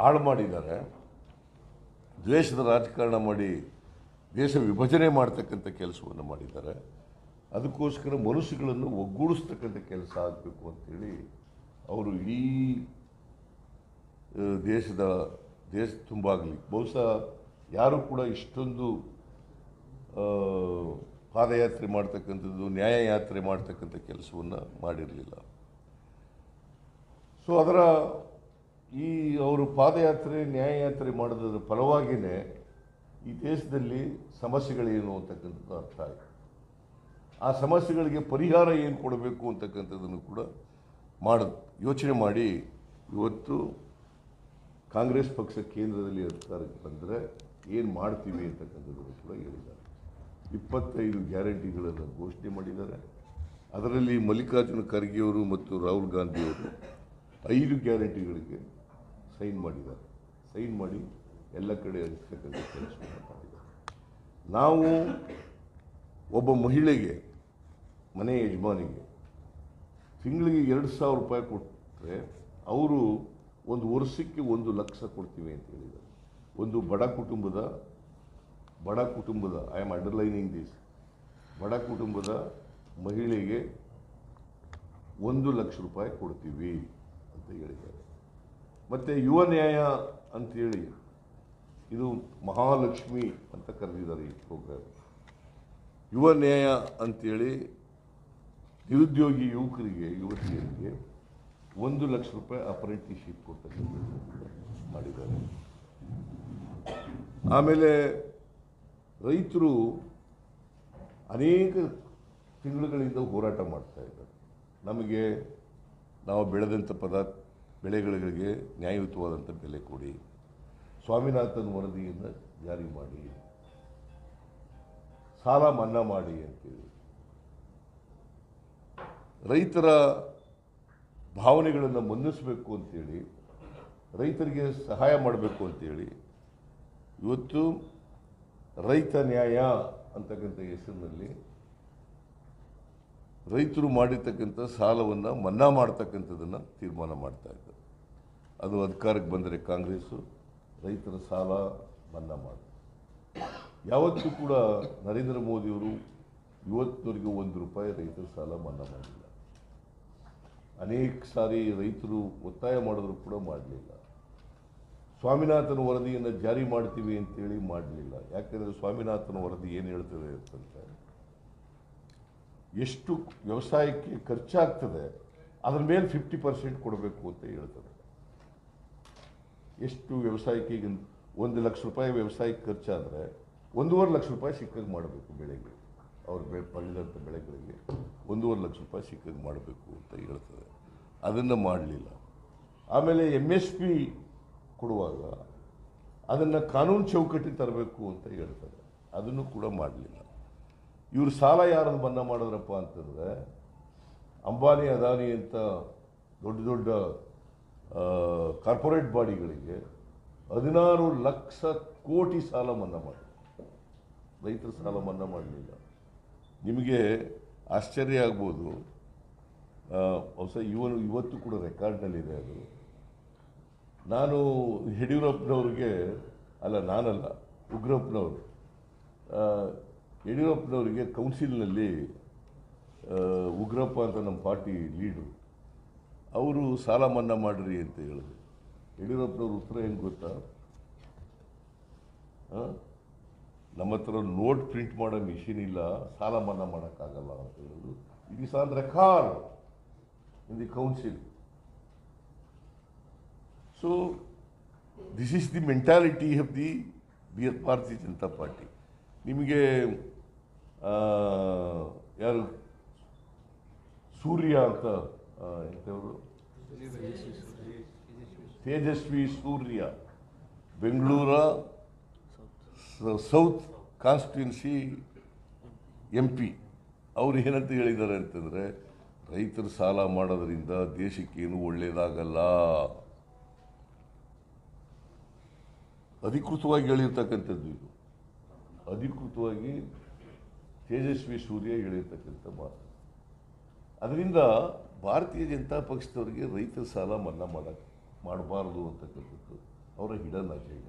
ಹಾಳು ಮಾಡಿದ್ದಾರೆ, ದ್ವೇಷದ ರಾಜಕಾರಣ ಮಾಡಿ ದೇಶ ವಿಭಜನೆ ಮಾಡ್ತಕ್ಕಂಥ ಕೆಲಸವನ್ನು ಮಾಡಿದ್ದಾರೆ, ಅದಕ್ಕೋಸ್ಕರ ಮನುಷ್ಯಗಳನ್ನು ಒಗ್ಗೂಡಿಸ್ತಕ್ಕಂಥ ಕೆಲಸ ಆಗಬೇಕು ಅಂಥೇಳಿ ಅವರು ಇಡೀ ದೇಶದ, ದೇಶ ತುಂಬಾಗಲಿ. ಬಹುಶಃ ಯಾರೂ ಕೂಡ ಇಷ್ಟೊಂದು ಪಾದಯಾತ್ರೆ ಮಾಡ್ತಕ್ಕಂಥದ್ದು, ನ್ಯಾಯಯಾತ್ರೆ ಮಾಡ್ತಕ್ಕಂಥ ಕೆಲಸವನ್ನು ಮಾಡಿರಲಿಲ್ಲ. ಸೊ ಅದರ ಈ ಅವರು ಪಾದಯಾತ್ರೆ, ನ್ಯಾಯಯಾತ್ರೆ ಮಾಡೋದ್ರ ಫಲವಾಗಿಯೇ ಈ ದೇಶದಲ್ಲಿ ಸಮಸ್ಯೆಗಳೇನು ಅಂತಕ್ಕಂಥದ್ದು ಅರ್ಥ ಆಯಿತು. ಆ ಸಮಸ್ಯೆಗಳಿಗೆ ಪರಿಹಾರ ಏನು ಕೊಡಬೇಕು ಅಂತಕ್ಕಂಥದ್ದನ್ನು ಕೂಡ ಮಾಡ, ಯೋಚನೆ ಮಾಡಿ. ಇವತ್ತು ಕಾಂಗ್ರೆಸ್ ಪಕ್ಷ ಕೇಂದ್ರದಲ್ಲಿ ಅಧಿಕಾರಕ್ಕೆ ಬಂದರೆ ಏನು ಮಾಡ್ತೀವಿ ಅಂತಕ್ಕಂಥದ್ದನ್ನು ಕೂಡ ಹೇಳಿದ್ದಾರೆ. ಇಪ್ಪತ್ತೈದು ಗ್ಯಾರಂಟಿಗಳನ್ನು ಘೋಷಣೆ ಮಾಡಿದ್ದಾರೆ. ಅದರಲ್ಲಿ ಮಲ್ಲಿಕಾರ್ಜುನ ಖರ್ಗೆಯವರು ಮತ್ತು ರಾಹುಲ್ ಗಾಂಧಿಯವರು ಐದು ಗ್ಯಾರಂಟಿಗಳಿಗೆ ಸೈನ್ ಮಾಡಿದ್ದಾರೆ. ಸೈನ್ ಮಾಡಿ ಎಲ್ಲ ಕಡೆ ಕೆಲಸವನ್ನು ಮಾಡಿದ್ದಾರೆ ನಾವು ಒಬ್ಬ ಮಹಿಳೆಗೆ, ಮನೆ ಯಜಮಾನಿಗೆ ತಿಂಗಳಿಗೆ ಎರಡು ಸಾವಿರ ರೂಪಾಯಿ ಕೊಟ್ಟರೆ ಅವರು ಒಂದು ವರ್ಷಕ್ಕೆ ಒಂದು ಲಕ್ಷ ಕೊಡ್ತೀವಿ ಅಂತ ಹೇಳಿದ್ದಾರೆ. ಒಂದು ಬಡ ಕುಟುಂಬದ ಬಡ ಕುಟುಂಬದ ಐ ಆಮ್ ಅಂಡರ್ಲೈನಿಂಗ್ ದಿಸ್ ಬಡ ಕುಟುಂಬದ ಮಹಿಳೆಗೆ ಒಂದು ಲಕ್ಷ ರೂಪಾಯಿ ಕೊಡ್ತೀವಿ ಅಂತ ಹೇಳಿದ್ದಾರೆ. ಮತ್ತು ಯುವ ನ್ಯಾಯ ಅಂತೇಳಿ ಇದು ಮಹಾಲಕ್ಷ್ಮಿ ಅಂತ ಕರೆದಿದ್ದಾರೆ ಈ ಪ್ರೋಗ್ರಾಮ್ ಯುವ ನ್ಯಾಯ ಅಂತೇಳಿ ನಿರುದ್ಯೋಗಿ ಯುವಕರಿಗೆ, ಯುವತಿಯರಿಗೆ ಒಂದು ಲಕ್ಷ ರೂಪಾಯಿ ಅಪ್ರೆಂಟಿಶಿಪ್ ಕೊಡ್ತಕ್ಕಂಥದ್ದು ಮಾಡಿದ್ದಾರೆ. ಆಮೇಲೆ ರೈತರು ಅನೇಕ ತಿಂಗಳುಗಳಿಂದ ಹೋರಾಟ ಮಾಡ್ತಾ ಇದ್ದಾರೆ. ನಮಗೆ ನಾವು ಬೆಳೆದಂಥ ಪದಾರ್ಥ ಬೆಳೆಗಳಿಗೆ ನ್ಯಾಯಯುತವಾದಂಥ ಬೆಲೆ ಕೊಡಿ. ಸ್ವಾಮಿನಾಥನ್ ವರದಿಯನ್ನು ಜಾರಿ ಮಾಡಿ. ಸಾಲ ಮನ್ನಾ ಮಾಡಿ ಅಂತೇಳಿ. ರೈತರ ಭಾವನೆಗಳನ್ನು ಮನ್ನಿಸಬೇಕು ಅಂತೇಳಿ, ರೈತರಿಗೆ ಸಹಾಯ ಮಾಡಬೇಕು ಅಂತೇಳಿ, ಇವತ್ತು ರೈತ ನ್ಯಾಯ ಅಂತಕ್ಕಂಥ ಹೆಸರಿನಲ್ಲಿ ರೈತರು ಮಾಡಿರ್ತಕ್ಕಂಥ ಸಾಲವನ್ನು ಮನ್ನಾ ಮಾಡ್ತಕ್ಕಂಥದ್ದನ್ನು ತೀರ್ಮಾನ ಮಾಡ್ತಾ ಅದು ಅಧಿಕಾರಕ್ಕೆ ಬಂದರೆ ಕಾಂಗ್ರೆಸ್ಸು, ರೈತರ ಸಾಲ ಮನ್ನಾ ಮಾಡಿ. ಯಾವತ್ತೂ ಕೂಡ ನರೇಂದ್ರ ಮೋದಿಯವರು ಇವತ್ತಿನವರೆಗೂ ಒಂದು ರೂಪಾಯಿ ರೈತರ ಸಾಲ ಮನ್ನಾ ಮಾಡಿಲ್ಲ. ಅನೇಕ ಸಾರಿ ರೈತರು ಒತ್ತಾಯ ಮಾಡಿದ್ರು ಕೂಡ ಮಾಡಲಿಲ್ಲ. ಸ್ವಾಮಿನಾಥನ ವರದಿಯನ್ನು ಜಾರಿ ಮಾಡ್ತೀವಿ ಅಂತೇಳಿ ಮಾಡಲಿಲ್ಲ. ಯಾಕೆಂದರೆ ಸ್ವಾಮಿನಾಥನ ವರದಿ ಏನು ಹೇಳ್ತದೆ ಅಂತ ಎಷ್ಟು ವ್ಯವಸಾಯಕ್ಕೆ ಖರ್ಚಾಗ್ತದೆ, ಅದ್ರ ಮೇಲೆ ಫಿಫ್ಟಿ ಪರ್ಸೆಂಟ್ ಕೊಡಬೇಕು ಅಂತ ಹೇಳ್ತದೆ. ಎಷ್ಟು ವ್ಯವಸಾಯಕ್ಕೆ ಈಗ ಒಂದು ಲಕ್ಷ ರೂಪಾಯಿ ವ್ಯವಸಾಯಕ್ಕೆ ಖರ್ಚಾದರೆ ಒಂದೂವರೆ ಲಕ್ಷ ರೂಪಾಯಿ ಸಿಕ್ಕಾಗಿ ಮಾಡಬೇಕು ಬೆಳೆಗೆ. ಅವ್ರು ಬೆ ಪಡೆದಂಥ ಬೆಳೆಗಳಿಗೆ ಒಂದೂವರೆ ಲಕ್ಷ ರೂಪಾಯಿ ಸಿಕ್ಕಾಗಿ ಮಾಡಬೇಕು ಅಂತ ಹೇಳ್ತದೆ. ಅದನ್ನು ಮಾಡಲಿಲ್ಲ. ಆಮೇಲೆ ಎಂ ಎಸ್ ಪಿ ಕೊಡುವಾಗ ಅದನ್ನು ಕಾನೂನು ಚೌಕಟ್ಟಿಗೆ ತರಬೇಕು ಅಂತ ಹೇಳ್ತಾರೆ ಅದನ್ನು ಕೂಡ ಮಾಡಲಿಲ್ಲ. ಇವರು ಸಾಲ ಯಾರನ್ನು ಮನ್ನಾ ಮಾಡಿದ್ರಪ್ಪ ಅಂತಂದರೆ ಅಂಬಾನಿ, ಅದಾನಿ ಅಂತ ದೊಡ್ಡ ದೊಡ್ಡ ಕಾರ್ಪೊರೇಟ್ ಬಾಡಿಗಳಿಗೆ ಹದಿನಾರು ಲಕ್ಷ ಕೋಟಿ ಸಾಲ ಮನ್ನಾ ಮಾಡಿ. ರೈತರ ಸಾಲ ಮನ್ನಾ ಮಾಡಲಿಲ್ಲ. ನಿಮಗೆ ಆಶ್ಚರ್ಯ ಆಗ್ಬೋದು. ಹೊಸ ಇವನು ಇವತ್ತು ಕೂಡ ರೆಕಾರ್ಡ್ನಲ್ಲಿದೆ ಅದು. ನಾನು ಯಡಿಯೂರಪ್ಪನವ್ರಿಗೆ ಅಲ್ಲ, ನಾನಲ್ಲ, ಉಗ್ರಪ್ಪನವರು. ಯಡಿಯೂರಪ್ಪನವರಿಗೆ ಕೌನ್ಸಿಲ್ನಲ್ಲಿ ಉಗ್ರಪ್ಪ ಅಂತ ನಮ್ಮ ಪಾರ್ಟಿ ಲೀಡ್ರು ಅವರು ಸಾಲ ಮನ್ನಾ ಮಾಡ್ರಿ ಅಂತ ಹೇಳಿದ್ರು. ಯಡಿಯೂರಪ್ಪನವ್ರ ಉತ್ತರ ಏನು ಗೊತ್ತಾ? ನಮ್ಮ ಹತ್ರ ನೋಟ್ ಪ್ರಿಂಟ್ ಮಾಡೋ ಮಿಷಿನ್ ಇಲ್ಲ, ಸಾಲ ಮನ್ನಾ ಮಾಡೋಕ್ಕಾಗಲ್ಲ ಅಂತ ಹೇಳಿದ್ರು. It is on record in the council. So this is the mentality of the B Bharatiya Janata party ನಿಮಗೆ ಯಾರು? ಸೂರ್ಯ ಅಂತ ತೇಜಸ್ವಿ ಸೂರ್ಯ, ಬೆಂಗಳೂರ ಸೌತ್ ಕಾನ್ಸ್ಟಿಟ್ಯೂನ್ಸಿ ಎಂ ಪಿ ಅವ್ರು ಏನಂತ ಹೇಳಿದ್ದಾರೆ ಅಂತಂದರೆ, ರೈತರು ಸಾಲ ಮಾಡೋದ್ರಿಂದ ದೇಶಕ್ಕೇನು ಒಳ್ಳೆಯದಾಗಲ್ಲ ಅಧಿಕೃತವಾಗಿ ಹೇಳಿರ್ತಕ್ಕಂಥದ್ದು ಇದು. ಅಧಿಕೃತವಾಗಿ ತೇಜಸ್ವಿ ಸೂರ್ಯ ಹೇಳಿರ್ತಕ್ಕಂಥ ಮಾತು. ಅದರಿಂದ ಭಾರತೀಯ ಜನತಾ ಪಕ್ಷದವರಿಗೆ ರೈತರ ಸಾಲ ಮನ್ನಾ ಮಾಡಕ್ಕೆ ಮಾಡಬಾರ್ದು ಅಂತಕ್ಕಂಥದ್ದು ಅವರ ಹಿಡನ್ ಅಜೆಂಡ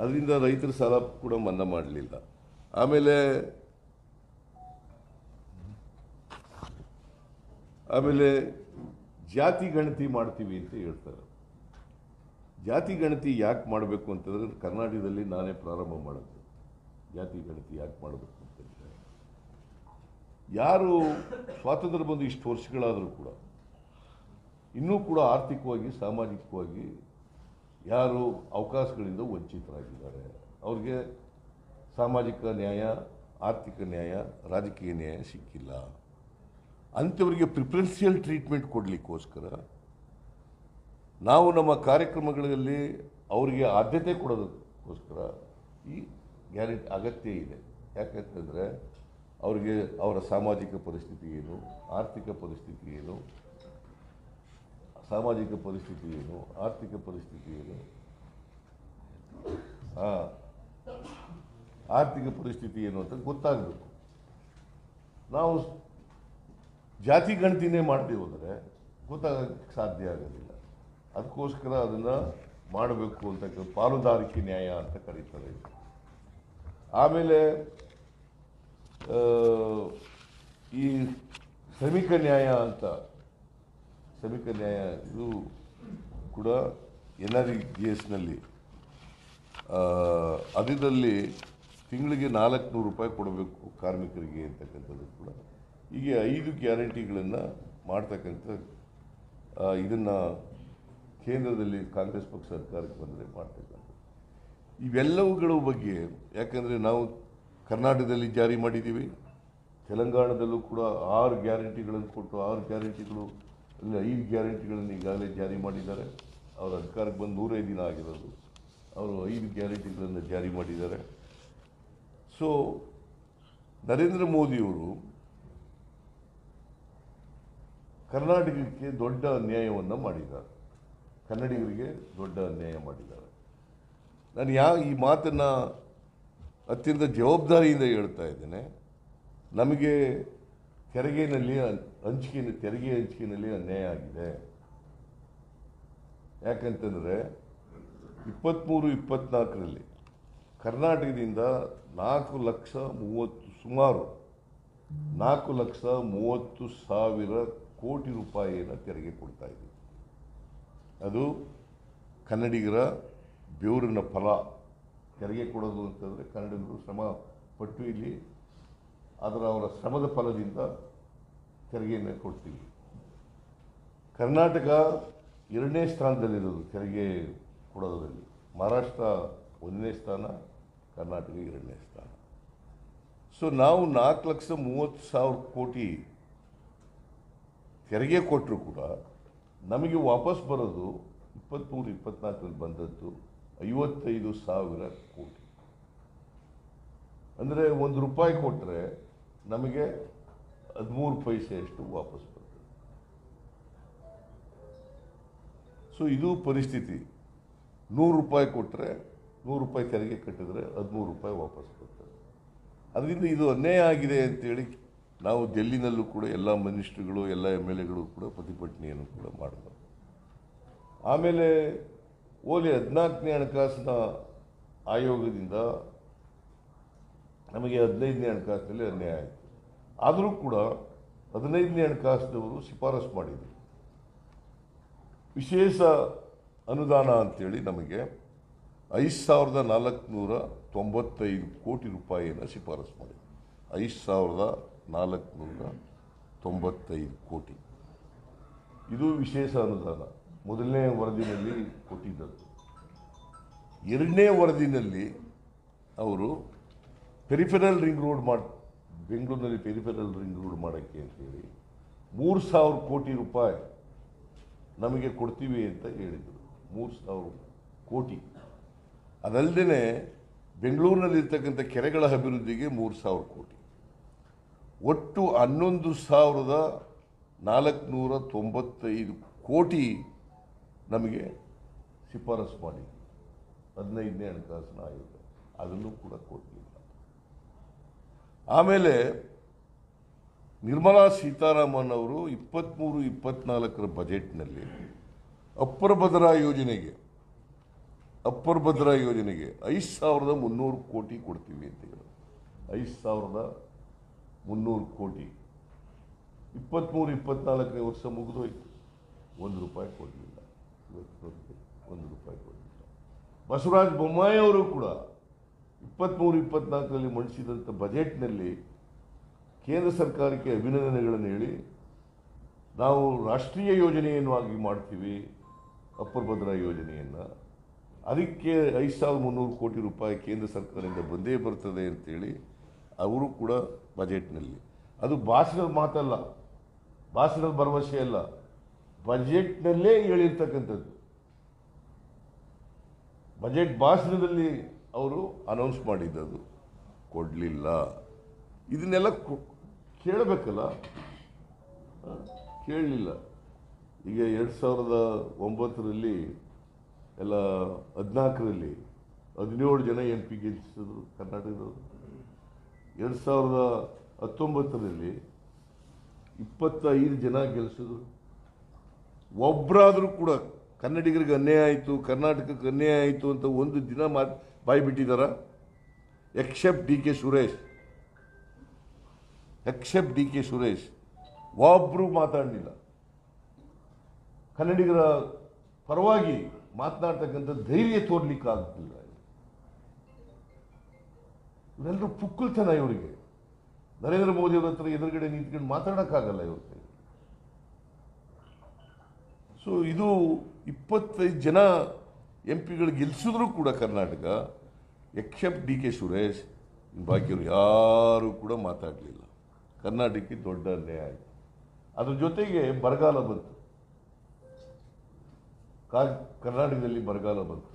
ಅದರಿಂದ ರೈತರ ಸಾಲ ಕೂಡ ಮನ್ನಾ ಮಾಡಲಿಲ್ಲ. ಆಮೇಲೆ ಆಮೇಲೆ ಜಾತಿ ಗಣತಿ ಮಾಡ್ತೀವಿ ಅಂತ ಹೇಳ್ತಾರೆ. ಜಾತಿ ಗಣತಿ ಯಾಕೆ ಮಾಡಬೇಕು ಅಂತಂದರೆ ಕರ್ನಾಟಕದಲ್ಲಿ ನಾನೇ ಪ್ರಾರಂಭ ಮಾಡೋದು ಜಾತಿ ಗಣತಿ ಯಾಕೆ ಮಾಡಬೇಕು? ಯಾರು ಸ್ವಾತಂತ್ರ್ಯ ಬಂದು ಇಷ್ಟು ವರ್ಷಗಳಾದರೂ ಕೂಡ, ಇನ್ನೂ ಕೂಡ ಆರ್ಥಿಕವಾಗಿ, ಸಾಮಾಜಿಕವಾಗಿ ಯಾರು ಅವಕಾಶಗಳಿಂದ ವಂಚಿತರಾಗಿದ್ದಾರೆ. ಅವ್ರಿಗೆ ಸಾಮಾಜಿಕ ನ್ಯಾಯ, ಆರ್ಥಿಕ ನ್ಯಾಯ, ರಾಜಕೀಯ ನ್ಯಾಯ ಸಿಕ್ಕಿಲ್ಲ. ಅಂಥವರಿಗೆ ಪ್ರಿಫರೆನ್ಷಿಯಲ್ ಟ್ರೀಟ್ಮೆಂಟ್ ಕೊಡಲಿಕ್ಕೋಸ್ಕರ ನಾವು ನಮ್ಮ ಕಾರ್ಯಕ್ರಮಗಳಲ್ಲಿ ಅವರಿಗೆ ಆದ್ಯತೆ ಕೊಡೋದಕ್ಕೋಸ್ಕರ ಈ ಗ್ಯಾರಂಟಿ ಅಗತ್ಯ ಇದೆ. ಯಾಕಂತಂದರೆ ಅವರಿಗೆ ಅವರ ಸಾಮಾಜಿಕ ಪರಿಸ್ಥಿತಿ ಏನು, ಆರ್ಥಿಕ ಪರಿಸ್ಥಿತಿ ಏನು, ಸಾಮಾಜಿಕ ಪರಿಸ್ಥಿತಿ ಏನು, ಆರ್ಥಿಕ ಪರಿಸ್ಥಿತಿ ಏನು? ಹಾಂ ಆರ್ಥಿಕ ಪರಿಸ್ಥಿತಿ ಏನು ಅಂತ ಗೊತ್ತಾಗಬೇಕು. ನಾವು ಜಾತಿ ಗಣತಿನೇ ಮಾಡದೆ ಹೋದರೆ ಗೊತ್ತಾಗಕ್ಕೆ ಸಾಧ್ಯ ಆಗೋದಿಲ್ಲ. ಅದಕ್ಕೋಸ್ಕರ ಅದನ್ನು ಮಾಡಬೇಕು ಅಂತ ಪಾಲುದಾರಿಕೆ ನ್ಯಾಯ ಅಂತ ಕರೀತಾರೆ. ಆಮೇಲೆ ಈ ಶ್ರಮಿಕ ನ್ಯಾಯ ಅಂತ, ಶ್ರಮಿಕ ನ್ಯಾಯ ಇದು ಕೂಡ ಎನ್ ಆರ್ ಇ ಜಿ ಎಸ್ನಲ್ಲಿ ಅದರಲ್ಲಿ ತಿಂಗಳಿಗೆ ನಾಲ್ಕುನೂರು ರೂಪಾಯಿ ಕೊಡಬೇಕು ಕಾರ್ಮಿಕರಿಗೆ ಅಂತಕ್ಕಂಥದ್ದು ಕೂಡ. ಹೀಗೆ ಐದು ಗ್ಯಾರಂಟಿಗಳನ್ನು ಮಾಡ್ತಕ್ಕಂಥ ಇದನ್ನು ಕೇಂದ್ರದಲ್ಲಿ ಕಾಂಗ್ರೆಸ್ ಪಕ್ಷ ಸರ್ಕಾರಕ್ಕೆ ಬಂದರೆ ಮಾಡ್ತಕ್ಕಂಥದ್ದು. ಇವೆಲ್ಲವುಗಳ ಬಗ್ಗೆ, ಯಾಕಂದರೆ ನಾವು ಕರ್ನಾಟಕದಲ್ಲಿ ಜಾರಿ ಮಾಡಿದ್ದೀವಿ. ತೆಲಂಗಾಣದಲ್ಲೂ ಕೂಡ ಆರು ಗ್ಯಾರಂಟಿಗಳನ್ನು ಕೊಟ್ಟು ಆರು ಗ್ಯಾರಂಟಿಗಳು ಅಲ್ಲಿ ಐದು ಗ್ಯಾರಂಟಿಗಳನ್ನು ಈಗಾಗಲೇ ಜಾರಿ ಮಾಡಿದ್ದಾರೆ. ಅವರ ಅಧಿಕಾರಕ್ಕೆ ಬಂದು ನೂರೈದು ದಿನ ಆಗಿರೋದು. ಅವರು ಐದು ಗ್ಯಾರಂಟಿಗಳನ್ನು ಜಾರಿ ಮಾಡಿದ್ದಾರೆ. ಸೊ ನರೇಂದ್ರ ಮೋದಿಯವರು ಕರ್ನಾಟಕಕ್ಕೆ ದೊಡ್ಡ ಅನ್ಯಾಯವನ್ನು ಮಾಡಿದ್ದಾರೆ. ಕನ್ನಡಿಗರಿಗೆ ದೊಡ್ಡ ಅನ್ಯಾಯ ಮಾಡಿದ್ದಾರೆ. ನಾನು ಯಾವ ಈ ಮಾತನ್ನು ಅತ್ಯಂತ ಜವಾಬ್ದಾರಿಯಿಂದ ಹೇಳ್ತಾ ಇದ್ದೇನೆ. ನಮಗೆ ತೆರಿಗೆನಲ್ಲಿ ಹಂಚಿಕೆ ತೆರಿಗೆ ಹಂಚಿಕೆಯಲ್ಲಿ ಅನ್ಯಾಯ ಆಗಿದೆ. ಯಾಕಂತಂದರೆ ಇಪ್ಪತ್ತ್ಮೂರು ಇಪ್ಪತ್ತ್ನಾಲ್ಕರಲ್ಲಿ ಕರ್ನಾಟಕದಿಂದ ನಾಲ್ಕು ಲಕ್ಷ ಮೂವತ್ತು, ಸುಮಾರು ನಾಲ್ಕು ಲಕ್ಷ ಮೂವತ್ತು ಸಾವಿರ ಕೋಟಿ ರೂಪಾಯಿಯನ್ನು ತೆರಿಗೆ ಕೊಡ್ತಾ ಇದ್ದೀವಿ. ಅದು ಕನ್ನಡಿಗರ ಬೆವರಿನ ಫಲ. ತೆರಿಗೆ ಕೊಡೋದು ಅಂತಂದರೆ ಕನ್ನಡಿಗರು ಶ್ರಮ ಪಟ್ಟು ಇಲ್ಲಿ ಅದರ ಅವರ ಶ್ರಮದ ಫಲದಿಂದ ತೆರಿಗೆಯನ್ನು ಕೊಡ್ತೀವಿ. ಕರ್ನಾಟಕ ಎರಡನೇ ಸ್ಥಾನದಲ್ಲಿರೋದು ತೆರಿಗೆ ಕೊಡೋದರಲ್ಲಿ. ಮಹಾರಾಷ್ಟ್ರ ಒಂದನೇ ಸ್ಥಾನ, ಕರ್ನಾಟಕ ಎರಡನೇ ಸ್ಥಾನ. ಸೊ ನಾವು ನಾಲ್ಕು ಲಕ್ಷ ಮೂವತ್ತು ಸಾವಿರ ಕೋಟಿ ತೆರಿಗೆ ಕೊಟ್ಟರು ಕೂಡ ನಮಗೆ ವಾಪಸ್ ಬರೋದು ಇಪ್ಪತ್ತ್ಮೂರು ಇಪ್ಪತ್ನಾಲ್ಕರಲ್ಲಿ ಬಂದದ್ದು ಐವತ್ತೈದು ಸಾವಿರ ಕೋಟಿ. ಅಂದರೆ ಒಂದು ರೂಪಾಯಿ ಕೊಟ್ಟರೆ ನಮಗೆ ಹದಿಮೂರು ಪೈಸೆಯಷ್ಟು ವಾಪಸ್ ಬರ್ತದೆ. ಸೊ ಇದು ಪರಿಸ್ಥಿತಿ. ನೂರು ರೂಪಾಯಿ ಕೊಟ್ಟರೆ ನೂರು ರೂಪಾಯಿ ತೆರಿಗೆ ಕಟ್ಟಿದ್ರೆ ಹದಿಮೂರು ರೂಪಾಯಿ ವಾಪಸ್ ಬರ್ತದೆ. ಅದರಿಂದ ಇದು ಅನ್ಯಾಯ ಆಗಿದೆ ಅಂತೇಳಿ ನಾವು ಡೆಲ್ಲಿನಲ್ಲೂ ಕೂಡ ಎಲ್ಲ ಮಿನಿಸ್ಟ್ರುಗಳು, ಎಲ್ಲ ಎಂ ಎಲ್ ಎಗಳು ಕೂಡ ಪ್ರತಿಭಟನೆಯನ್ನು ಕೂಡ ಮಾಡಿದ್ರು ಆಮೇಲೆ ಓಲಿ ಹದಿನಾಲ್ಕನೇ ಹಣಕಾಸಿನ ಆಯೋಗದಿಂದ ನಮಗೆ ಹದಿನೈದನೇ ಹಣಕಾಸಿನಲ್ಲಿ ಅನ್ಯಾಯ ಆಯಿತು. ಆದರೂ ಕೂಡ ಹದಿನೈದನೇ ಹಣಕಾಸಿನವರು ಶಿಫಾರಸು ಮಾಡಿದರು. ವಿಶೇಷ ಅನುದಾನ ಅಂತೇಳಿ ನಮಗೆ ಐದು ಸಾವಿರದ ನಾಲ್ಕುನೂರ ತೊಂಬತ್ತೈದು ಕೋಟಿ ರೂಪಾಯಿಯನ್ನು ಶಿಫಾರಸು ಮಾಡಿದೆ ಐದು ಸಾವಿರದ ನಾಲ್ಕುನೂರ ತೊಂಬತ್ತೈದು ಕೋಟಿ. ಇದು ವಿಶೇಷ ಅನುದಾನ. ಮೊದಲನೇ ವರದಿನಲ್ಲಿ ಕೊಟ್ಟಿದ್ದರು. ಎರಡನೇ ವರದಿನಲ್ಲಿ ಅವರು ಪೆರಿಫೆರಲ್ ರಿಂಗ್ ರೋಡ್ ಮಾಡಿ, ಬೆಂಗಳೂರಿನಲ್ಲಿ ಪೆರಿಫೆರಲ್ ರಿಂಗ್ ರೋಡ್ ಮಾಡೋಕ್ಕೆ ಅಂತೇಳಿ ಮೂರು ಸಾವಿರ ಕೋಟಿ ರೂಪಾಯಿ ನಮಗೆ ಕೊಡ್ತೀವಿ ಅಂತ ಹೇಳಿದರು. ಮೂರು ಸಾವಿರ ಕೋಟಿ. ಅದಲ್ಲದೆ ಬೆಂಗಳೂರಿನಲ್ಲಿರ್ತಕ್ಕಂಥ ಕೆರೆಗಳ ಅಭಿವೃದ್ಧಿಗೆ ಮೂರು ಸಾವಿರ ಕೋಟಿ. ಒಟ್ಟು ಹನ್ನೊಂದು ಸಾವಿರದ ನಾಲ್ಕುನೂರ ತೊಂಬತ್ತೈದು ಕೋಟಿ ನಮಗೆ ಶಿಫಾರಸು ಮಾಡಿ. ಹದಿನೈದನೇ ಹಣಕಾಸಿನ ಆಯೋಗ. ಅದನ್ನು ಕೂಡ ಕೊಡಲಿಲ್ಲ. ಆಮೇಲೆ ನಿರ್ಮಲಾ ಸೀತಾರಾಮನ್ ಅವರು ಇಪ್ಪತ್ತ್ಮೂರು ಇಪ್ಪತ್ನಾಲ್ಕರ ಬಜೆಟ್ನಲ್ಲಿ ಅಪ್ಪರ್ ಭದ್ರಾ ಯೋಜನೆಗೆ, ಅಪ್ಪರ್ ಭದ್ರಾ ಯೋಜನೆಗೆ ಐದು ಸಾವಿರದ ಮುನ್ನೂರು ಕೋಟಿ ಕೊಡ್ತೀವಿ ಅಂತ ಹೇಳಿ. ಐದು ಸಾವಿರದ ಮುನ್ನೂರು ಕೋಟಿ. ಇಪ್ಪತ್ತ್ಮೂರು ಇಪ್ಪತ್ನಾಲ್ಕನೇ ವರ್ಷ ಮುಗಿದೋಯ್ತು. ಒಂದು ರೂಪಾಯಿ ಕೊಡಲಿಲ್ಲ. ಒಂದು ರೂಪಾಯಿ ಕೊಡಲಿಲ್ಲ ಬಸವರಾಜ ಬೊಮ್ಮಾಯಿ ಅವರು ಕೂಡ ಇಪ್ಪತ್ತ್ಮೂರು ಇಪ್ಪತ್ನಾಲ್ಕರಲ್ಲಿ ಮಂಡಿಸಿದಂಥ ಬಜೆಟ್ನಲ್ಲಿ ಕೇಂದ್ರ ಸರ್ಕಾರಕ್ಕೆ ಅಭಿನಂದನೆಗಳನ್ನು ಹೇಳಿ, ನಾವು ರಾಷ್ಟ್ರೀಯ ಯೋಜನೆಯನ್ನು ಆಗಿ ಮಾಡ್ತೀವಿ, ಅಪ್ಪರ್ ಭದ್ರಾ ಯೋಜನೆಯನ್ನು. ಅದಕ್ಕೆ ಐದು ಸಾವಿರದ ಮುನ್ನೂರು ಕೋಟಿ ರೂಪಾಯಿ ಕೇಂದ್ರ ಸರ್ಕಾರದಿಂದ ಬಂದೇ ಬರ್ತದೆ ಅಂತೇಳಿ ಅವರು ಕೂಡ ಬಜೆಟ್ನಲ್ಲಿ. ಅದು ಭಾಷಣದ ಮಾತಲ್ಲ, ಭಾಷಣದ ಭರವಸೆ ಅಲ್ಲ. ಬಜೆಟ್ನಲ್ಲೇ ಹೇಳಿರ್ತಕ್ಕಂಥದ್ದು. ಬಜೆಟ್ ಭಾಷಣದಲ್ಲಿ ಅವರು ಅನೌನ್ಸ್ ಮಾಡಿದ್ದದು. ಕೊಡಲಿಲ್ಲ. ಇದನ್ನೆಲ್ಲ ಕೇಳಬೇಕಲ್ಲ? ಕೇಳಲಿಲ್ಲ. ಈಗ ಎರಡು ಸಾವಿರದ ಒಂಬತ್ತರಲ್ಲಿ ಎಲ್ಲ ಹದಿನಾಲ್ಕರಲ್ಲಿ ಹದಿನೇಳು ಜನ ಎಂ ಪಿ ಗೆಲ್ಲಿಸಿದ್ರು ಕರ್ನಾಟಕದವರು. ಎರಡು ಸಾವಿರದ ಹತ್ತೊಂಬತ್ತರಲ್ಲಿ ಇಪ್ಪತ್ತೈದು ಜನ ಗೆಲ್ಲಿಸಿದ್ರು ಒಬ್ಬರಾದರೂ ಕೂಡ ಕನ್ನಡಿಗರಿಗೆ ಅನ್ಯಾಯ ಆಯಿತು, ಕರ್ನಾಟಕಕ್ಕೆ ಅನ್ಯಾಯ ಆಯಿತು ಅಂತ ಒಂದು ದಿನ ಮಾತು ಬಾಯಿ ಬಿಟ್ಟಿದ್ದಾರ except D K Suresh except D K Suresh ಒಬ್ಬರು ಮಾತಾಡಲಿಲ್ಲ. ಕನ್ನಡಿಗರ ಪರವಾಗಿ ಮಾತನಾಡ್ತಕ್ಕಂಥ ಧೈರ್ಯ ತೋರ್ಲಿಕ್ಕೆ ಆಗ್ತಿಲ್ಲ ಇವರೆಲ್ಲರೂ ಪುಕ್ಕಲ್ತನ ಇವರಿಗೆ. ನರೇಂದ್ರ ಮೋದಿ ಅವರ ಹತ್ರ ಎದುರುಗಡೆ ನಿಂತ್ಕೊಂಡು ಮಾತಾಡೋಕ್ಕಾಗಲ್ಲ ಇವ್ರ. ಸೊ ಇದು ಇಪ್ಪತ್ತೈದು ಜನ ಎಂ ಪಿಗಳು ಗೆಲ್ಲಿಸಿದ್ರು ಕೂಡ Karnataka except D K Suresh ಬಾಕಿಯವರು ಯಾರೂ ಕೂಡ ಮಾತಾಡಲಿಲ್ಲ. ಕರ್ನಾಟಕಕ್ಕೆ ದೊಡ್ಡ ಅನ್ಯಾಯ ಆಯಿತು. ಅದ್ರ ಜೊತೆಗೆ ಬರಗಾಲ ಬಂತು. ಕರ್ನಾಟಕದಲ್ಲಿ ಬರಗಾಲ ಬಂತು.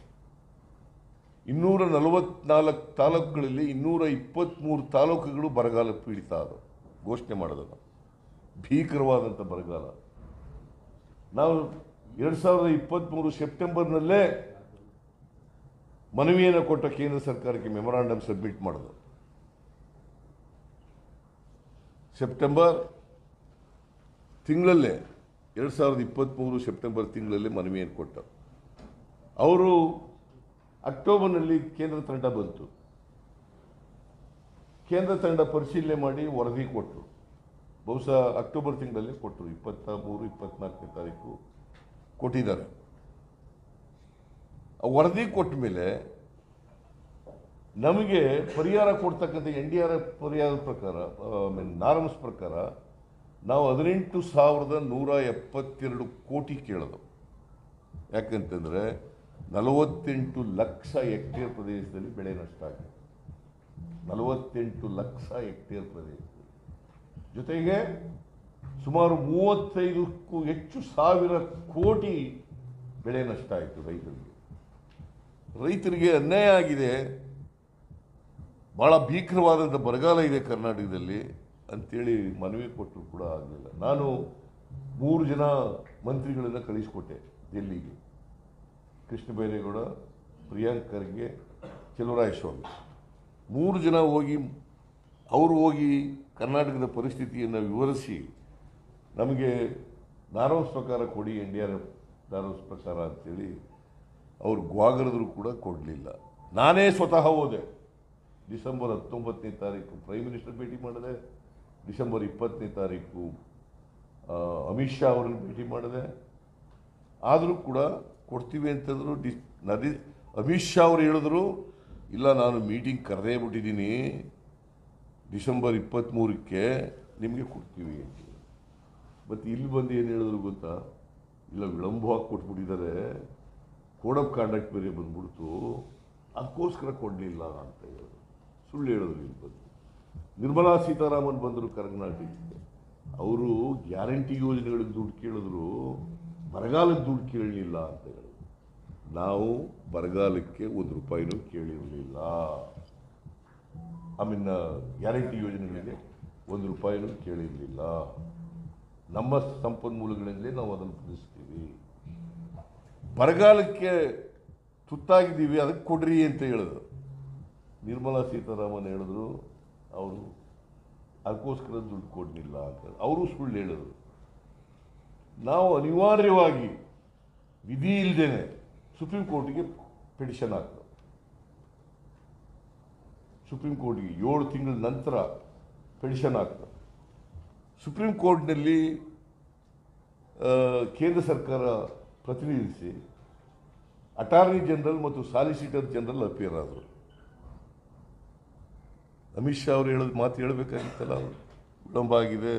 ಇನ್ನೂರ ನಲವತ್ನಾಲ್ಕು ತಾಲೂಕುಗಳಲ್ಲಿ ಇನ್ನೂರ ಇಪ್ಪತ್ತ್ಮೂರು ತಾಲೂಕುಗಳು ಬರಗಾಲ ಪೀಡಿತ ಆದವು. ಘೋಷಣೆ ಮಾಡಿದರು ಭೀಕರವಾದಂಥ ಬರಗಾಲ. ನಾವು ಎರಡು ಸಾವಿರದ ಇಪ್ಪತ್ತ್ಮೂರು ಸೆಪ್ಟೆಂಬರ್ನಲ್ಲೇ ಮನವಿಯನ್ನು ಕೊಟ್ಟ ಕೇಂದ್ರ ಸರ್ಕಾರಕ್ಕೆ ಮೆಮೊರಾಂಡಮ್ ಸಬ್ಮಿಟ್ ಮಾಡಿದ್ರು ಸೆಪ್ಟೆಂಬರ್ ತಿಂಗಳಲ್ಲೇ, ಎರಡು ಸಾವಿರದ ಇಪ್ಪತ್ತ್ಮೂರು ಸೆಪ್ಟೆಂಬರ್ ತಿಂಗಳಲ್ಲೇ ಮನವಿಯನ್ನು ಕೊಟ್ಟ. ಅವರು ಅಕ್ಟೋಬರ್ನಲ್ಲಿ ಕೇಂದ್ರ ತಂಡ ಬಂತು. ಕೇಂದ್ರ ತಂಡ ಪರಿಶೀಲನೆ ಮಾಡಿ ವರದಿ ಕೊಟ್ಟರು ಬಹುಶಃ ಅಕ್ಟೋಬರ್ ತಿಂಗಳಲ್ಲಿ ಕೊಟ್ಟರು. ಇಪ್ಪತ್ತ ಮೂರು ಇಪ್ಪತ್ನಾಲ್ಕನೇ ತಾರೀಕು ಕೊಟ್ಟಿದ್ದಾರೆ. ವರದಿ ಕೊಟ್ಟ ಮೇಲೆ ನಮಗೆ ಪರಿಹಾರ ಕೊಡ್ತಕ್ಕಂಥ ಎನ್ ಡಿ ಆರ್ ಎಫ್ ಪರಿಹಾರ ಪ್ರಕಾರ ಮೀನ್ ನಾರ್ಮ್ಸ್ ಪ್ರಕಾರ ನಾವು ಹದಿನೆಂಟು ಸಾವಿರದ ನೂರ ಎಪ್ಪತ್ತೆರಡು ಕೋಟಿ ಕೇಳೋದು ಯಾಕಂತಂದರೆ ನಲವತ್ತೆಂಟು ಲಕ್ಷ ಹೆಕ್ಟೇರ್ ಪ್ರದೇಶದಲ್ಲಿ ಬೆಳೆ ನಷ್ಟ ಆಗಿದೆ. ನಲವತ್ತೆಂಟು ಲಕ್ಷ ಹೆಕ್ಟೇರ್ ಪ್ರದೇಶದಲ್ಲಿ ಜೊತೆಗೆ ಸುಮಾರು ಮೂವತ್ತೈದಕ್ಕೂ ಹೆಚ್ಚು ಸಾವಿರ ಕೋಟಿ ಬೆಳೆ ನಷ್ಟ ಆಯಿತು ರೈತರಿಗೆ. ರೈತರಿಗೆ ಅನ್ಯಾಯ ಆಗಿದೆ. ಭಾಳ ಭೀಕರವಾದಂಥ ಬರಗಾಲ ಇದೆ ಕರ್ನಾಟಕದಲ್ಲಿ ಅಂತೇಳಿ ಮನವಿ ಕೊಟ್ಟರು ಕೂಡ ಆಗಲಿಲ್ಲ. ನಾನು ಮೂರು ಜನ ಮಂತ್ರಿಗಳನ್ನು ಕಳಿಸ್ಕೊಟ್ಟೆ ಡೆಲ್ಲಿಗೆ ಕೃಷ್ಣ ಬೈರೇಗೌಡ, ಪ್ರಿಯಾಂಕ್ ಖರ್ಗೆ ಮೂರು ಜನ ಹೋಗಿ, ಅವರು ಹೋಗಿ ಕರ್ನಾಟಕದ ಪರಿಸ್ಥಿತಿಯನ್ನು ವಿವರಿಸಿ ನಮಗೆ ನಾರೋಸ್ ಪ್ರಕಾರ ಕೊಡಿ, N D R F norms ಪ್ರಕಾರ ಅಂತೇಳಿ ಅವ್ರು ಗ್ವಾಗರದ್ರು ಕೂಡ ಕೊಡಲಿಲ್ಲ. ನಾನೇ ಸ್ವತಃ ಹೋದೆ. ಡಿಸೆಂಬರ್ ಹತ್ತೊಂಬತ್ತನೇ ತಾರೀಕು ಪ್ರೈಮ್ ಮಿನಿಸ್ಟರ್ ಭೇಟಿ ಮಾಡಿದೆ. ಡಿಸೆಂಬರ್ ಇಪ್ಪತ್ತನೇ ತಾರೀಕು ಅಮಿತ್ ಶಾ ಅವ್ರನ್ನ ಭೇಟಿ ಮಾಡಿದೆ. ಆದರೂ ಕೂಡ ಕೊಡ್ತೀವಿ ಅಂತಂದ್ರು ಡಿಸ್ ನದಿ, ಅಮಿತ್ ಶಾ ಅವರು ಹೇಳಿದ್ರು, ಇಲ್ಲ ನಾನು ಮೀಟಿಂಗ್ ಕರೆದೇ ಬಿಟ್ಟಿದ್ದೀನಿ. ಡಿಸೆಂಬರ್ ಇಪ್ಪತ್ತ್ಮೂರಕ್ಕೆ ನಿಮಗೆ ಕೊಡ್ತೀವಿ ಅಂತ. ಮತ್ತು ಇಲ್ಲಿ ಬಂದು ಏನು ಹೇಳಿದ್ರು ಗೊತ್ತಾ? ಇಲ್ಲ ವಿಳಂಬವಾಗಿ ಕೊಟ್ಬಿಟ್ಟಿದ್ದಾರೆ ಕೋಡ್ ಆಫ್ ಕಾಂಡಕ್ಟ್ ಬೇರೆ ಬಂದ್ಬಿಡ್ತು. ಅದಕ್ಕೋಸ್ಕರ ಕೊಡಲಿಲ್ಲ ಅಂತ ಹೇಳಿದ್ರು. ಸುಳ್ಳು ಹೇಳಿದ್ರು ಇಲ್ಲಿ ಬಂದು. ನಿರ್ಮಲಾ ಸೀತಾರಾಮನ್ ಬಂದರು ಕರ್ನಾಟಕಕ್ಕೆ ಅವರು ಗ್ಯಾರಂಟಿ ಯೋಜನೆಗಳಿಗೆ ದುಡ್ಡು ಕೇಳಿದ್ರು. ಬರಗಾಲಕ್ಕೆ ದುಡ್ಡು ಕೇಳಲಿಲ್ಲ ಅಂತ ಹೇಳಿದ್ರು. ನಾವು ಬರಗಾಲಕ್ಕೆ ಒಂದು ರೂಪಾಯಿನೂ ಕೇಳಿರಲಿಲ್ಲ. ಐ ಮೀನ್ ಗ್ಯಾರಂಟಿ ಯೋಜನೆಗಳಿಗೆ ಒಂದು ರೂಪಾಯಿನೂ ಕೇಳಿರಲಿಲ್ಲ. ನಮ್ಮ ಸಂಪನ್ಮೂಲಗಳಿಂದಲೇ ನಾವು ಅದನ್ನು ತಿಳಿಸ್ತೀವಿ ಬರಗಾಲಕ್ಕೆ ತುತ್ತಾಗಿದ್ದೀವಿ, ಅದಕ್ಕೆ ಕೊಡ್ರಿ ಅಂತ ಹೇಳಿದ್ರು. ನಿರ್ಮಲಾ ಸೀತಾರಾಮನ್ ಹೇಳಿದ್ರು, ಅವರು ಅದಕ್ಕೋಸ್ಕರ ದುಡ್ಡು ಕೊಡಲಿಲ್ಲ ಅಂತ ಅವರು ಸುಳ್ಳು ಹೇಳಿದ್ರು. ನಾವು ಅನಿವಾರ್ಯವಾಗಿ ವಿಧಿ ಇಲ್ಲದೇನೆ ಸುಪ್ರೀಂ ಕೋರ್ಟಿಗೆ ಪಿಟಿಷನ್ ಹಾಕ್ತಾರೆ ಸುಪ್ರೀಂ ಕೋರ್ಟ್ಗೆ ಏಳು ತಿಂಗಳ ನಂತರ ಪೆಡಿಷನ್ ಆಗ್ತದೆ. ಸುಪ್ರೀಂ ಕೋರ್ಟ್ನಲ್ಲಿ ಕೇಂದ್ರ ಸರ್ಕಾರ ಪ್ರತಿನಿಧಿಸಿ ಅಟಾರ್ನಿ ಜನರಲ್ ಮತ್ತು ಸಾಲಿಸಿಟರ್ ಜನರಲ್ ಅಪಿಯರ್ ಆದರು. ಅಮಿತ್ ಶಾ ಅವರು ಹೇಳೋದು ಮಾತು ಹೇಳಬೇಕಾಗಿತ್ತಲ್ಲ ಅವರು? ವಿಳಂಬ ಆಗಿದೆ,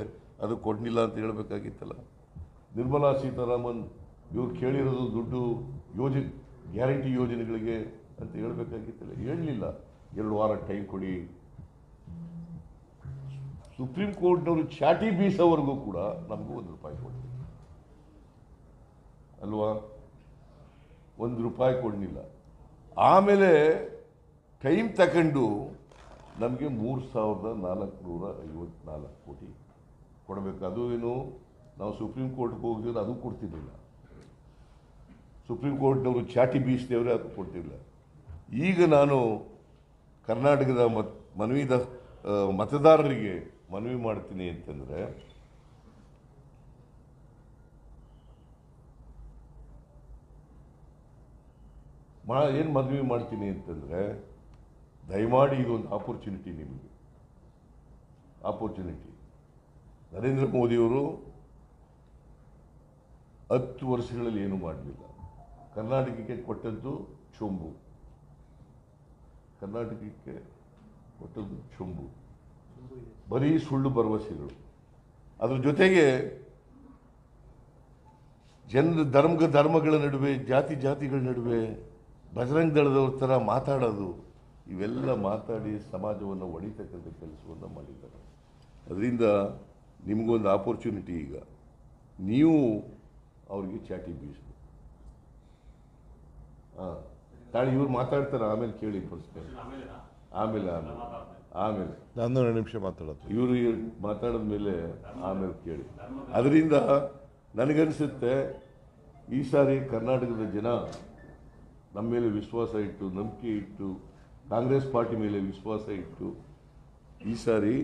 ಅದು ಕೊಡಲಿಲ್ಲ ಅಂತ ಹೇಳಬೇಕಾಗಿತ್ತಲ್ಲ? ನಿರ್ಮಲಾ ಸೀತಾರಾಮನ್ ಇವ್ರು ಕೇಳಿರೋದು ದುಡ್ಡು ಯೋಜನೆ, ಗ್ಯಾರಂಟಿ ಯೋಜನೆಗಳಿಗೆ ಅಂತ ಹೇಳಬೇಕಾಗಿತ್ತಲ್ಲ? ಹೇಳಲಿಲ್ಲ. ಎರಡು ವಾರ ಟೈಮ್ ಕೊಡಿ. ಸುಪ್ರೀಂ ಕೋರ್ಟ್ನವರು ಚಾಟಿ ಬೀಸೋವರೆಗೂ ಕೂಡ ನಮಗೂ ಒಂದು ರೂಪಾಯಿ ಕೊಡ್ತೀವಿ ಅಲ್ವಾ? ಒಂದು ರೂಪಾಯಿ ಕೊಡಲಿಲ್ಲ. ಆಮೇಲೆ ಟೈಮ್ ತಗೊಂಡು ನಮಗೆ ಮೂರು ಸಾವಿರದ ನಾಲ್ಕುನೂರ ಐವತ್ನಾಲ್ಕು ಕೋಟಿ ಕೊಡಬೇಕು. ಅದು ಏನು? ನಾವು ಸುಪ್ರೀಂ ಕೋರ್ಟ್ಗೆ ಹೋಗಿದ್ರೆ ಅದು ಕೊಡ್ತಿರಲಿಲ್ಲ. ಸುಪ್ರೀಂ ಕೋರ್ಟ್ನವರು ಚಾಟಿ ಬೀಸಿದವರೇ ಅದು ಕೊಡ್ತಿರಲಿಲ್ಲ. ಈಗ ನಾನು ಕರ್ನಾಟಕದ ಮತ್ ಮನವಿದ ಮತದಾರರಿಗೆ ಮನವಿ ಮಾಡ್ತೀನಿ ಅಂತಂದರೆ, ಮಾ, ಏನು ಮನವಿ ಮಾಡ್ತೀನಿ ಅಂತಂದರೆ, ದಯಮಾಡಿ ಇದೊಂದು ಆಪರ್ಚುನಿಟಿ ನಿಮಗೆ. ಆಪರ್ಚುನಿಟಿ ನರೇಂದ್ರ ಮೋದಿಯವರು ಹತ್ತು ವರ್ಷಗಳಲ್ಲಿ ಏನು ಮಾಡಲಿಲ್ಲ. ಕರ್ನಾಟಕಕ್ಕೆ ಕೊಟ್ಟದ್ದು ಚೊಂಬು ಕರ್ನಾಟಕಕ್ಕೆ ಕೊಟ್ಟದ್ದು ಚುಂಬು. ಬರೀ ಸುಳ್ಳು ಭರವಸೆಗಳು. ಅದರ ಜೊತೆಗೆ ಜನರ ಧರ್ಮ ಧರ್ಮಗಳ ನಡುವೆ ಜಾತಿ ಜಾತಿಗಳ ನಡುವೆ ಬಜರಂಗ ದಳದವ್ರ ಥರ ಮಾತಾಡೋದು ಇವೆಲ್ಲ ಮಾತಾಡಿ ಸಮಾಜವನ್ನು ಒಡಿತಕ್ಕಂಥ ಕೆಲಸವನ್ನು ಮಾಡಿದ್ದಾರೆ. ಅದರಿಂದ ನಿಮಗೊಂದು ಆಪರ್ಚುನಿಟಿ ಈಗ. ನೀವು ಅವ್ರಿಗೆ ಚಾಟಿ ಬೀಸಬೇಕು. ಹಾಂ ತಾಳಿ ಇವ್ರು ಮಾತಾಡ್ತಾರೆ ಆಮೇಲೆ ಕೇಳಿ ಪ್ರಶ್ನೆ ಆಮೇಲೆ ಆಮೇಲೆ ಆಮೇಲೆ. ಹನ್ನೊಂದು ನಿಮಿಷ ಮಾತಾಡೋದು. ಇವರು ಮಾತಾಡಿದ ಮೇಲೆ ಆಮೇಲೆ ಕೇಳಿ. ಅದರಿಂದ ನನಗನ್ಸುತ್ತೆ ಈ ಸಾರಿ ಕರ್ನಾಟಕದ ಜನ ನಮ್ಮ ಮೇಲೆ ವಿಶ್ವಾಸ ಇಟ್ಟು ನಂಬಿಕೆ ಇಟ್ಟು ಕಾಂಗ್ರೆಸ್ ಪಾರ್ಟಿ ಮೇಲೆ ವಿಶ್ವಾಸ ಇಟ್ಟು ಈ ಸಾರಿ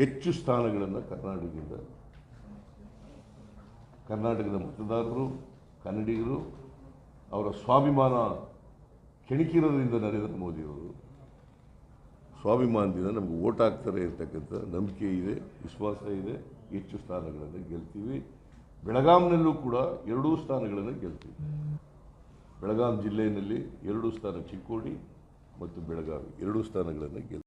ಹೆಚ್ಚು ಸ್ಥಾನಗಳನ್ನು ಕರ್ನಾಟಕದಿಂದ ಕರ್ನಾಟಕದ ಮತದಾರರು ಕನ್ನಡಿಗರು ಅವರ ಸ್ವಾಭಿಮಾನ ಕೆಣಕಿರೋದ್ರಿಂದ ನರೇಂದ್ರ ಮೋದಿಯವರು ಸ್ವಾಭಿಮಾನದಿಂದ ನಮ್ಗೆ ಓಟ್ ಆಗ್ತಾರೆ ಇರ್ತಕ್ಕಂಥ ನಂಬಿಕೆ ಇದೆ, ವಿಶ್ವಾಸ ಇದೆ. ಹೆಚ್ಚು ಸ್ಥಾನಗಳನ್ನು ಗೆಲ್ತೀವಿ. ಬೆಳಗಾಂನಲ್ಲೂ ಕೂಡ ಎರಡೂ ಸ್ಥಾನಗಳನ್ನು ಗೆಲ್ತೀವಿ. ಬೆಳಗಾಂ ಜಿಲ್ಲೆಯಲ್ಲಿ ಎರಡೂ ಸ್ಥಾನ ಚಿಕ್ಕೋಡಿ ಮತ್ತು ಬೆಳಗಾವಿ ಎರಡೂ ಸ್ಥಾನಗಳನ್ನು ಗೆಲ್ತೀವಿ.